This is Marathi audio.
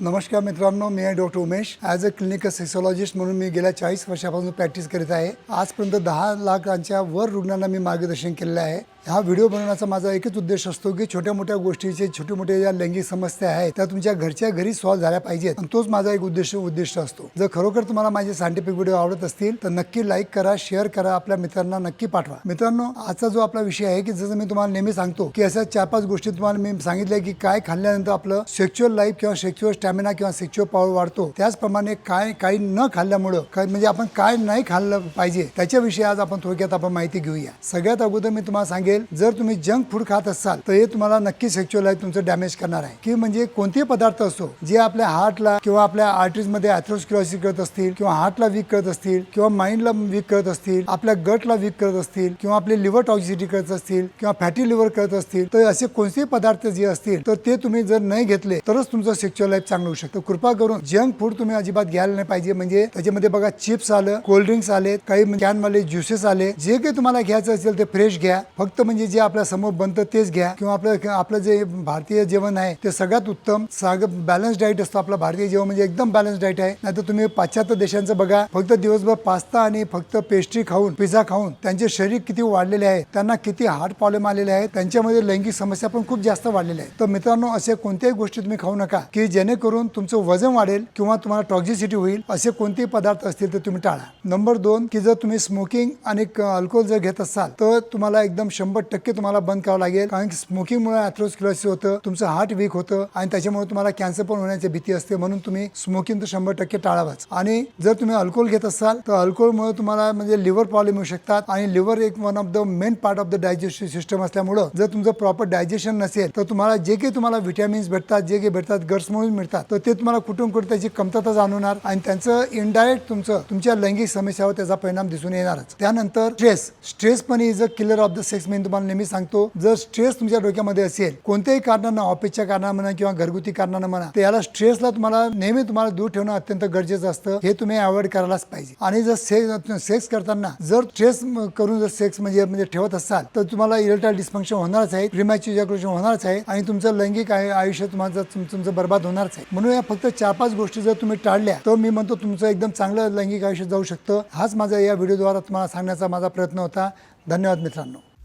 नमस्कार मित्रांनो मी आहे doctor Umesh. As a clinical sexologist म्हणून मी गेल्या चाळीस वर्षापासून प्रॅक्टिस करीत आहे. आजपर्यंत दहा लाखांच्या वर रुग्णांना मी मार्गदर्शन केलेलं आहे. हा व्हिडिओ बनवण्याचा माझा एकच उद्देश असतो की छोट्या मोठ्या गोष्टीचे छोटे मोठे ज्या लैंगिक समस्या आहेत त्या तुमच्या घरच्या घरी सॉल्व्ह झाल्या पाहिजेत. आणि तोच माझा एक उद्देश उद्दिष्ट असतो. जर खरोखर तुम्हाला माझे सायंटिफिक व्हिडिओ आवडत असतील तर नक्की लाईक करा शेअर करा आपल्या मित्रांना नक्की पाठवा. मित्रांनो आजचा जो आपला विषय आहे की जसं मी तुम्हाला नेहमी सांगतो की अशा चार पाच गोष्टी तुम्हाला मी सांगितल्या की काय खाल्ल्यानंतर आपलं सेक्च्युअल लाईफ किंवा सेक्च्युअल स्टॅमिना किंवा सेक्च्युअल पॉवर वाढतो. त्याचप्रमाणे काय काही न खाल्ल्यामुळं काय म्हणजे आपण काय नाही खाल्लं पाहिजे त्याच्याविषयी आज आपण थोडक्यात आपण माहिती घेऊया. सगळ्यात अगोदर मी तुम्हाला असेल जर तुम्ही जंक फूड खात असाल तर हे तुम्हाला नक्की सेक्च्युअल लाईफ तुमचं डॅमेज करणार आहे. की म्हणजे कोणतेही पदार्थ असो जे आपल्या हार्टला किंवा आपल्या आर्टरीजमध्ये अथरोस्क्युलोसिस करत असतील किंवा हार्टला वीक करत असतील किंवा माइंडला वीक करत असतील आपल्या गटला वीक करत असतील किंवा आपले लिव्हर टॉक्सिसिटी करत असतील किंवा फॅटी लिव्हर करत असतील तर असे कोणतेही पदार्थ जे असतील तर ते तुम्ही जर नाही घेतले तरच तुमचं सेक्च्युअल लाईफ चांगलं होऊ शकतं. कृपा करून जंक फूड तुम्ही अजिबात घ्यायला नाही पाहिजे. म्हणजे त्याच्यामध्ये बघा चिप्स आलं कोल्ड्रिंक्स आले काही कॅन ज्युसेस आले जे काही तुम्हाला घ्यायचं असेल ते फ्रेश घ्या. फक्त म्हणजे जे आपल्यासमोर बनतं तेच घ्या. किंवा आपलं आपलं जे भारतीय जेवण आहे ते सगळ्यात उत्तम साग बॅलन्स डाईट असतो आपलं भारतीय जेवण म्हणजे एकदम बॅलन्स डाईट आहे. नाहीतर तुम्ही पाश्चात्य देशांचं बघा फक्त दिवसभर पास्ता आणि फक्त पेस्ट्री खाऊन पिझ्झा खाऊन त्यांचे शरीर किती वाढलेले आहे त्यांना किती हार्ट प्रॉब्लेम आलेले आहेत त्यांच्यामध्ये लैंगिक समस्या पण खूप जास्त वाढलेल्या आहेत. तर मित्रांनो असे कोणत्याही गोष्टी तुम्ही खाऊ नका की जेणेकरून तुमचं वजन वाढेल किंवा तुम्हाला टॉक्झिसिटी होईल असे कोणतेही पदार्थ असतील तर तुम्ही टाळा. नंबर दोन की जर तुम्ही स्मोकिंग आणि अल्कोहोल जर घेत असाल तर तुम्हाला एकदम शंभर टक्के तुम्हाला बंद करावं लागेल. कारण की स्मोकिंगमुळे अथरोस्क्युलोसिस होतं तुमचं हार्ट वीक होतं आणि त्याच्यामुळे तुम्हाला कॅन्सर पण होण्याची भीती असते. म्हणून तुम्ही स्मोकिंग तर शंभर टक्के टाळावाच. आणि जर तुम्ही अल्कोहोल घेत असाल तर अल्कोहोलमुळे तुम्हाला म्हणजे लिव्हर प्रॉब्लेम येऊ शकतात. आणि लिव्हर एक one of the main part of the digestive system असल्यामुळं जर तुमचं प्रॉपर डायजेशन नसेल तर तुम्हाला जे काही तुम्हाला व्हिटॅमिन्स भेटतात जे काही भेटतात गर्स म्हणून मिळतात तर ते तुम्हाला कुठून कुठे त्याची कमतरता जाणवणार आणि त्यांचं इनडायरेक्ट तुमचं तुमच्या लैंगिक समस्यावर त्याचा परिणाम दिसून येणारच. त्यानंतर स्ट्रेस स्ट्रेस पण is a killer of the sex मी तुम्हाला नेहमी सांगतो जर स्ट्रेस तुमच्या डोक्यामध्ये असेल कोणत्याही कारणानं ऑफिसच्या कारणानं म्हणा किंवा घरगुती कारणानं म्हणा तर याला स्ट्रेसला तुम्हाला नेहमी तुम्हाला दूर ठेवणं अत्यंत गरजेचं असतं. हे तुम्ही अवॉइड करायलाच पाहिजे. आणि जर सेक्स सेक्स करताना जर स्ट्रेस करून जर सेक्स म्हणजे म्हणजे ठेवत असाल तर तुम्हाला इरेक्टाईल डिस्फंक्शन होणारच आहे प्रिमॅच्युअर इजॅक्युलेशन होणारच आहे आणि तुमचं लैंगिक आय आयुष्य तुम्हाला तुम- तुमचं बर्बाद होणारच आहे. म्हणून या फक्त चार पाच गोष्टी जर तुम्ही टाळल्या तर मी म्हणतो तुमचं एकदम चांगलं लैंगिक आयुष्य जाऊ शकतं. हाच माझा या व्हिडिओद्वारा तुम्हाला सांगण्याचा माझा प्रयत्न होता. धन्यवाद मित्रांनो.